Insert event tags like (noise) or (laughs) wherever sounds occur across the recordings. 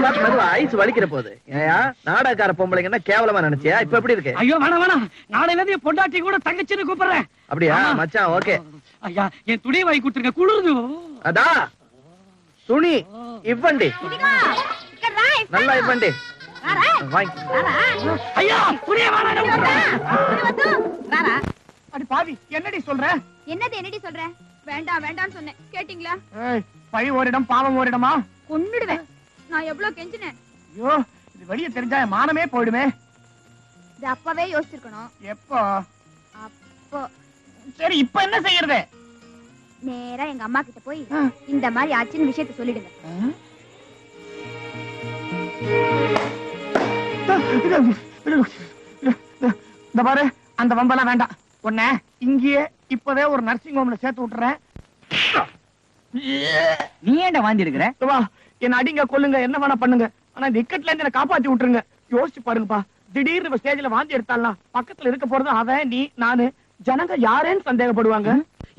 மெதுவா ஐஸ் வலிக்கிற போது. ஏயா நாடகக்கார பொம்பளைங்கன்னா கேவலமா நினைச்சியா? இப்ப எப்படி இருக்கு? ஐயோ வேணாம் வேணாம். நாளையில இருந்து பொண்டாட்டி கூட தங்கச்சின்னு கூப்பிடுறேன். அப்படியா. மச்சான் ஓகே. ஐயா என் துணி வாங்கி கொடுத்துருங்க. குளிருது அதா துணி இவ்வண்டி. நல்லா இவ்வண்டி. வாங்கி. ஐயா துணியை வேணாம் அடி பாவி என்னடி சொல்ற? என்னது என்னடி சொல்ற? வேண்டாம் வேண்டாம்னு சொன்னேன். கேட்டீங்களா? ஏய், பழி ஓரிடம் பாவம் ஓரிடமா? கொன்னுடுவேன். நான் எவ்வளவு கெஞ்சினேன்? ஐயோ இது வெளிய தெரிஞ்சா என் மானமே போயிடுமே. இது அப்பவே யோசிச்சிருக்கணும். எப்போ? அப்போ. சரி இப்ப என்ன செய்யறது? நேரா எங்க அம்மா கிட்ட போய் இந்த மாதிரி ஆச்சுன்னு விஷயத்த சொல்லிடுங்க. இந்த பாரு அந்த வம்பெல்லாம் வேண்டாம். உன்ன இங்கேயே இப்பவே ஒரு நர்சிங் ஹோம்ல சேர்த்து விட்டுறேன். நீ ஏன்டா வாந்தி வா என்ன அடிங்க கொல்லுங்க என்ன வேணா பண்ணுங்க. ஆனா இந்த இக்கட்ல இருந்து என்ன காப்பாத்தி விட்டுருங்க. யோசிச்சு பாருங்கப்பா. திடீர்னு ஸ்டேஜ்ல வாந்தி எடுத்தாலாம் பக்கத்துல இருக்க போறது அவன் நீ நானு ஜனங்க யாரேன்னு சந்தேகப்படுவாங்க.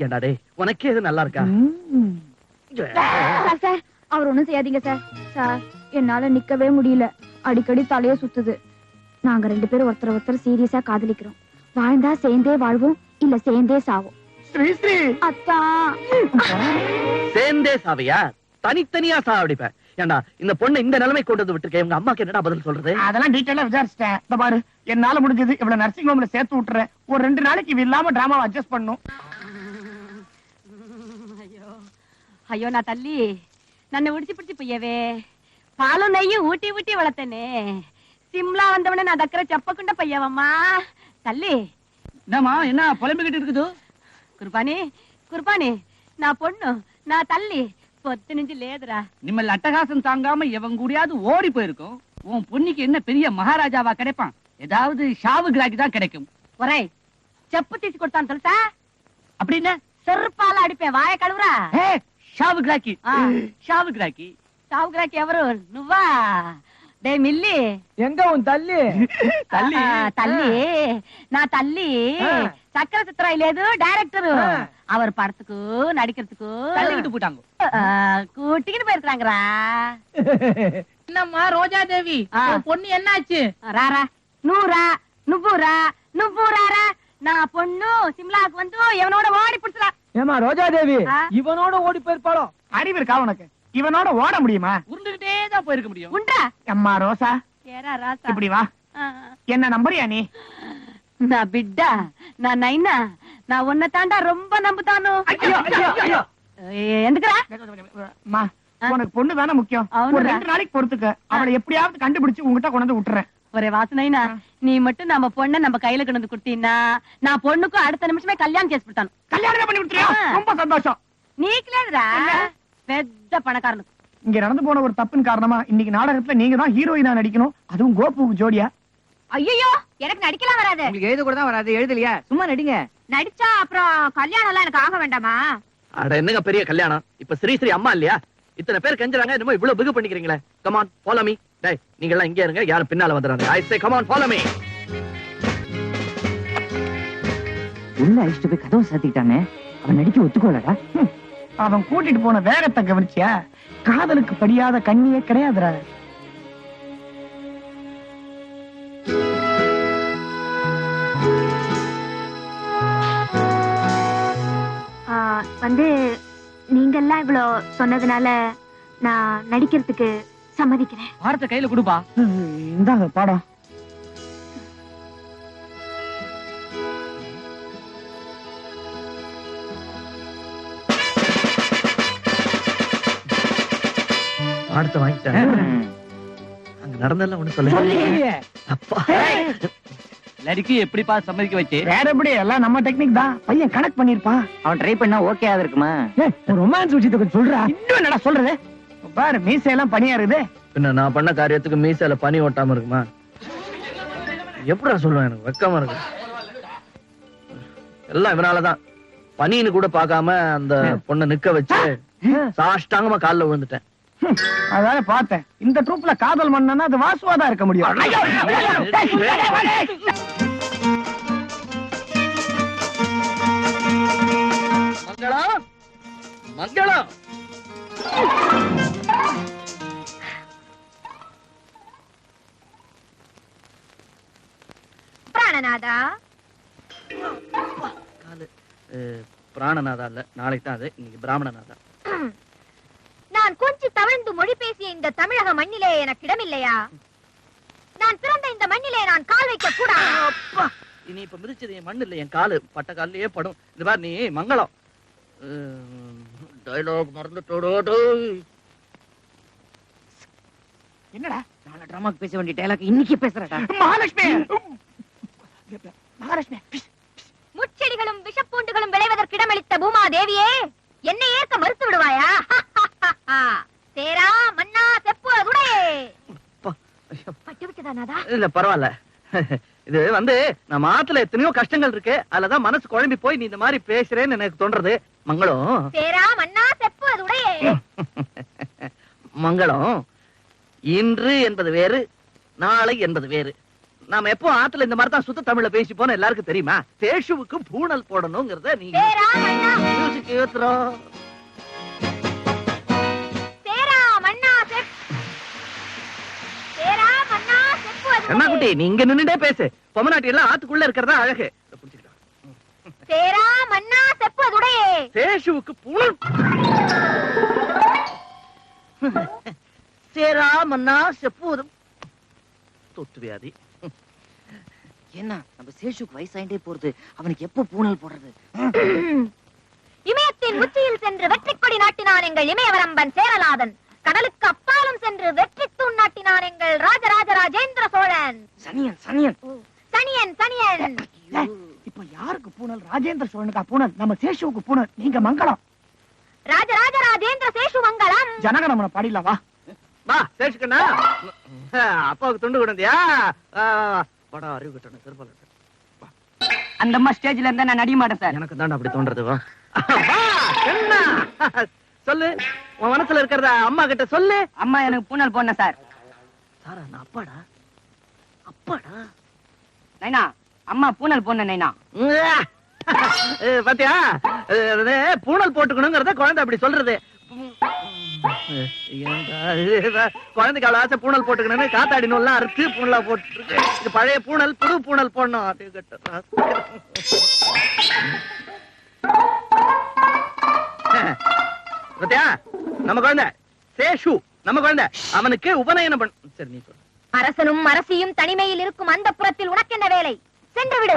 ஏண்டா உனக்கே இது நல்லா இருக்கா? சார் அவர் ஒண்ணும் செய்யாதீங்க சார். சார் என்னால நிக்கவே முடியல. அடிக்கடி தலைய சுத்துது. நாங்க ரெண்டு பேரும் ஒருத்தர் ஒருத்தர் சீரியஸா காதலிக்கிறோம். வாழ்ந்தா சேர்ந்தே வாழ்வோம் இல்ல சேர்ந்தே சாவோம். ஸ்ரீ ஸ்ரீ. அத்தா. சேர்ந்தே சாவியா? தனித்தனியா சாவடிப்பேன். ஏன்னா இந்த பொண்ணு இந்த நிலைமை கொண்டு வந்து விட்டுருக்கேன் உங்க அம்மாக்கு என்னடா பதில் சொல்றது? அதெல்லாம் டீட்டெயிலா விசாரிச்சிட்டேன். இந்த பாரு என்னால முடிஞ்சது இவ்வளவு நர்சிங் ஹோம்ல சேர்த்து விட்டுறேன். ஒரு ரெண்டு நாளைக்கு இவ இல்லாம டிராமாவை அட்ஜஸ்ட் பண்ணும். ஐயோ ஐயோ நான் தள்ளி. நான் உடிச்சு பிடிச்சு பையவே பாலும் நெய்யும் ஊட்டி ஊட்டி வளர்த்தேனே. சிம்லா வந்தவன நான் தக்கிற செப்பக்குண்ட பையவம்மா. தள்ளி. என்னம்மா என்ன புலம்பிக்கிட்டு இருக்குது? குருபானி குருபானி நான் பொண்ணு. நான் தள்ளி. పొత్తు నుంచి లేదురా நிம்மல் அட்டகாசம் தாங்காம எவன் கூடயாவது ஓடி போயிருக்கும் உன் பொண்ணுக்கு என்ன பெரிய மகாராஜாவா கிடைப்பான் ஏதாவது ஷாவு கிராக்கி தான் கிடைக்கும் ఒరేయ్ చెప్పు తీసి కొడతాను తెలుసా அப்படின்னா సెర్పాల అడిపే వాయ కడువురా ஏ ஷாவு கிராக்கி ஆ. ஷாவு கிராக்கி సావుగ్రాకి ఎవరు నువ్వా டேய் மில்லி. எங்க உன் தள்ளி? (laughs) தள்ளி. தள்ளி. நான் தள்ளி. சக்கர சித்திரா இல்லது டைரக்டர் அவர் படத்துக்கு நடிக்கிறதுக்கு. தள்ளிக்கிட்டு போட்டாங்க கூட்டிக்கிட்டு போயிருக்காங்கறா (laughs) என்னம்மா ரோஜா தேவி? பொண்ணு என்னாச்சு? ராரா நூறா நுபூரா நுபூராரா நான் பொண்ணு சிம்லாக்கு வந்து இவனோட ஓடி பிடிச்சா ஏமா ரோஜா தேவி? இவனோட ஓடி போயிருப்பாளோ? அறிவு இருக்கா உனக்கு? இவனோட ஓட முடியுமா? உருண்டு ரோஜா போயிருக்க முடியும்? உண்டா? அம்மா ரோசா. ஏரா ராசா. இப்படி வா. என்ன நம்பறியா நீ? நான் பிட்டா நான் நைனா. நான் உன்னை தாண்டா ரொம்ப நம்புதானோ? எந்துக்கிறா உனக்கு பொண்ணு தானே முக்கியம். ஒரு ரெண்டு நாளைக்கு பொறுத்துக்க. அவளை எப்படியாவது கண்டுபிடிச்சு உங்ககிட்ட கொண்டு விட்டுறேன். ஒரே வாசனைனா நீ மட்டும் நம்ம பொண்ண நம்ம கையில கொண்டு குடுத்தீன்னா நான் பொண்ணுக்கும் அடுத்த நிமிஷமே கல்யாணம் கேஸ் கொடுத்தானு. கல்யாணம் பண்ணி விட்டுறியா ரொம்ப சந்தோஷம். நீ கிளேடுறா பெத்த பணக்காரனுக்கு. இங்க நடந்து போன ஒரு தப்பின் காரணமா இன்னைக்கு நாடகத்துல நீங்க தான் ஹீரோயினா நடிக்கணும். அதுவும் கோபுக்கு ஜோடியா? ஐயோ எனக்கு நடிக்கலாம் வராது. உங்களுக்கு எழுத கூட தான் வராது. எழுதலையா? சும்மா நடிங்க. நடிச்சா அப்புறம் கல்யாணம் எல்லாம் எனக்கு ஆக வேண்டாமா? அட என்னங்க பெரிய கல்யாணம்? இப்ப ஸ்ரீ ஸ்ரீ அம்மா இல்லையா? இத்தனை பேர் கெஞ்சுறாங்க என்னமோ இவ்வளவு பிகு பண்ணிக்கிறீங்களே. கமான் ஃபாலோ மீ டேய் நீங்க எல்லாம் இங்கே இருங்க யாரும் பின்னால வந்துறாங்க I say come on follow me உள்ள அழிச்சிட்டு போய் கதவை சாத்திக்கிட்டானே. அவன் நடிக்க ஒத்துக்கோலடா. அவன் கூட்டிட்டு போன வேகத்தை கவனிச்சியா? காதலுக்கு படியாத கண்ணியே கிடையாதுடா. வந்து நீங்கெல்லாம் இவ்வளோ சொன்னதுனால நான் நடிக்கிறதுக்கு சம்மதிக்கிறேன். பாரத்தை கையில கொடுப்பா. இந்தாங்க பாடம் அடுத்து வாங்கிட்டேன் அங்க நடந்தெல்லாம் ஒண்ணு சொல்லுங்க அப்பா. லடிக்கு எப்படிப்பா சம்மதிக்க வச்சு? வேற எப்படி? எல்லாம் நம்ம டெக்னிக் தான். பையன் கனெக்ட் பண்ணிருப்பான். அவன் ட்ரை பண்ணா ஓகே ஆகுது இருக்குமா? ரொமான்ஸ் விஷயத்தை கொஞ்சம் சொல்றா. இன்னும் என்னடா சொல்றது? பாரு மீசையெல்லாம் பனியா இருக்குது. பின்ன நான் பண்ண காரியத்துக்கு மீசையில பனி ஓட்டாம இருக்குமா? எப்படிடா சொல்லுவேன் எனக்கு? வெக்கமா இருக்கு. எல்லாம் இவனாலதான். பனின்னு கூட பார்க்காம அந்த பொண்ணை நிக்க வச்சு சாஷ்டாங்கமா கால்ல விழுந்துட்டேன். அதான பார்த்தேன். இந்த ட்ரூப்ல காதல் மன்னனா அது வாசுவாதா இருக்க முடியும். மங்களம்? மங்களம்? பிராணநாதா? பிராணநாதா இல்ல நாளைக்கு தான் அது. இன்னைக்கு பிராமணநாதா. தவழ்ந்து மொழி பேசிய இந்த தமிழக மண்ணிலே எனக்கு இடமில்லையா? நான் பிறந்த இந்த மண்ணிலே நான் கால் வைக்க கூடாது? அப்பா இனி இப்ப மிதிச்சது என் மண்ணு இல்ல என் காலு. பட்ட கால்லயே படும். இது பாரு நீ மங்களம். டைலாக் மறந்துட்டோடோ என்னடா? நாளை டிராமாக்கு பேச வேண்டிய டைலாக் இன்னைக்கு பேசுறடா மகாலட்சுமி! மகாலட்சுமி முச்செடிகளும் விஷப்பூண்டுகளும் விளைவதற்கு இடமளித்த பூமா தேவியே என்னை ஏற்க மறுத்து விடுவாயா? (laughs) சேரா மன்னா செப்பு அதுடையே பட்டு விட்டதா நாதா? இல்ல பரவாயில்ல. இது வந்து நம்ம ஆத்துல எத்தனையோ கஷ்டங்கள் இருக்கு. அதுலதான் மனசு குழம்பி போய் நீ இந்த மாதிரி பேசுறேன்னு எனக்கு தோன்றது. மங்களம். சேரா மன்னா செப்பு அதுடையே மங்களம். இன்று என்பது வேறு நாளை என்பது வேறு. நாம எப்போ ஆத்துல இந்த மாதிரி தான் சுத்த தமிழ்ல பேசி போன எல்லாருக்கும் தெரியுமா? சேஷுவுக்கு பூணல் போடணுங்கிறத நீ என்ன குட்டி நீ இங்க நின்னுட்டே பேசு. பொம்மநாட்டி எல்லாம் ஆத்துக்குள்ள இருக்கிறதா அழகு. சேரா மன்னா செப்பு அதுடையே சேஷுவுக்கு பூணல் சேரா மன்னா செப்புவதும் தொத்து வியாதி. என்ன நம்ம சேஷுக்கு வயசாயிட்டே போறது. அவனுக்கு எப்போ பூனல் போடுறது? இமயத்தின் உச்சியில் சென்று வெற்றி கொடி நாட்டினான் எங்கள் இமயவரம்பன் சேரலாதன் கடலுக்கு அப்பாலும் சென்று வெற்றி தூண் நாட்டினான் எங்கள் ராஜராஜ ராஜேந்திர சோழன். சனியன் சனியன். சனியன் சனியன். இப்ப யாருக்கு பூனல்? ராஜேந்திர சோழனுக்கா பூனல்? நம்ம சேஷுவுக்கு பூனல். நீங்க மங்களம். ராஜராஜ ராஜேந்திர சேஷு மங்களம். ஜனகணமன பாடிலாம் வா. வா சேஷுக்கண்ணா. அப்பாவுக்கு துண்டு கொடுந்தியா? படம் அறிவு கட்டணும் திருப்பல அந்த அம்மா ஸ்டேஜ்ல இருந்தா நான் நடிக்க மாட்டேன் சார். எனக்கு தான் அப்படி தோன்றது வா. வா, என்ன? சொல்லு. உன் மனசுல இருக்கிறத அம்மா கிட்ட சொல்லு. அம்மா எனக்கு பூனல் போடணும் சார். சாரா நான் அப்பாடா? அப்பாடா? நைனா அம்மா பூனல் போடணும் நைனா. பாத்தியா? பூணல் போட்டுக்கணுங்கிறத குழந்தை அப்படி சொல்றது. குழந்தைக்கு அவ்வளவு ஆசை பூணல் போட்டுக்கணும்னு காத்தாடி நூல்லாம் அறுத்து பூணலா போட்டு இது பழைய பூணல் புது பூணல் போடணும். அது பாத்தியா நம்ம குழந்தை. சேஷு நம்ம குழந்தை. அவனுக்கு உபநயனம் பண்ண. சரி நீ சொல்லு. அரசனும் அரசியும் தனிமையில் இருக்கும் அந்த புறத்தில் உனக்கு என்ன வேலை? சென்று விடு.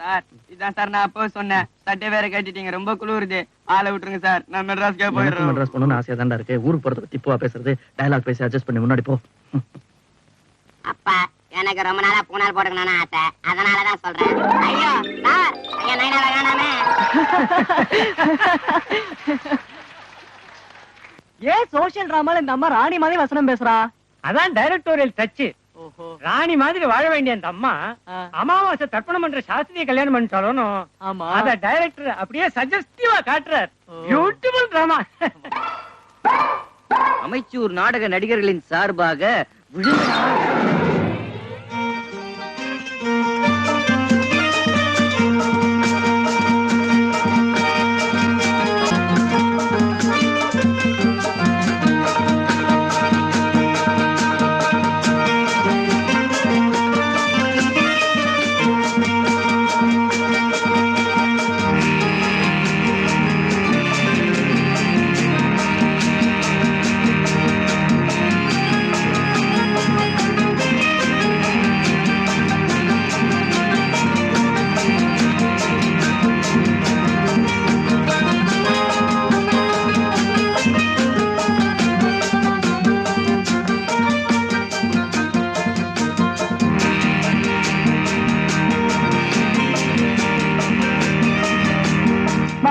சார் இதான் சார் நான் அப்போ சொன்னேன். சட்டை வேற கட்டிட்டீங்க. ரொம்ப குளிருது. ஆளை விட்டுருங்க சார். நான் மெட்ராஸ்க்கே போயிடுறேன் மெட்ராஸ் போகணும்னு ஆசையா தான்டா இருக்கு. ஊருக்கு போறத திப்புவா பேசுறது? டயலாக் பேசி அட்ஜஸ்ட் பண்ணி முன்னாடி போ. அப்பா எனக்கு ரொம்ப நாளா பூனால் போட்டுக்கணும்னு ஆசை. அதனாலதான் சொல்றேன். ஐயோ சார் ஐயா நைனால காணாமே. (laughs) ஏன் சோசியல் டிராமால இந்த அம்மா ராணி மாதிரி வசனம் பேசுறா? அதான் டைரக்டோரியல் டச் ராணி மாதிரி வாழ வேண்டிய அந்த அம்மா அமாவாசை தர்ப்பணம் பண்ற சாஸ்திரிய கல்யாணம் பண்ண சொல்லணும் ஆமா. அத டைரக்டர் அப்படியே சஜஸ்டிவா காட்டுறார். பியூட்டிஃபுல் டிராமா அமைச்சூர் நாடக நடிகர்களின் சார்பாக விழுந்தா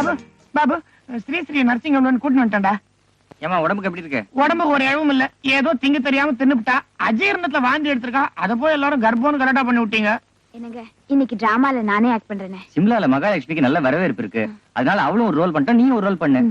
பாபு பாபு ஸ்ரீ ஸ்ரீ நர்சிங் ஹோம்னு கூட்டிட்டு வந்துட்டேன்டா. ஏமா உடம்புக்கு எப்படி இருக்கு? உடம்புக்கு ஒரு இழவும் இல்ல. ஏதோ திங்க தெரியாம தின்னுபிட்டா அஜீரணத்துல வாந்தி எடுத்திருக்கா அத போய் எல்லாரும் கர்ப்பம்னு கரெக்டா பண்ணி விட்டீங்க. என்னங்க இன்னைக்கு டிராமால நானே ஆக்ட் பண்றேனே. சிம்லால மகாலட்சுமிக்கு நல்ல வரவேற்பு இருக்கு. அதனால அவளும் ஒரு ரோல் பண்ணிட்டா நீயும் ஒரு ரோல் பண்ணு?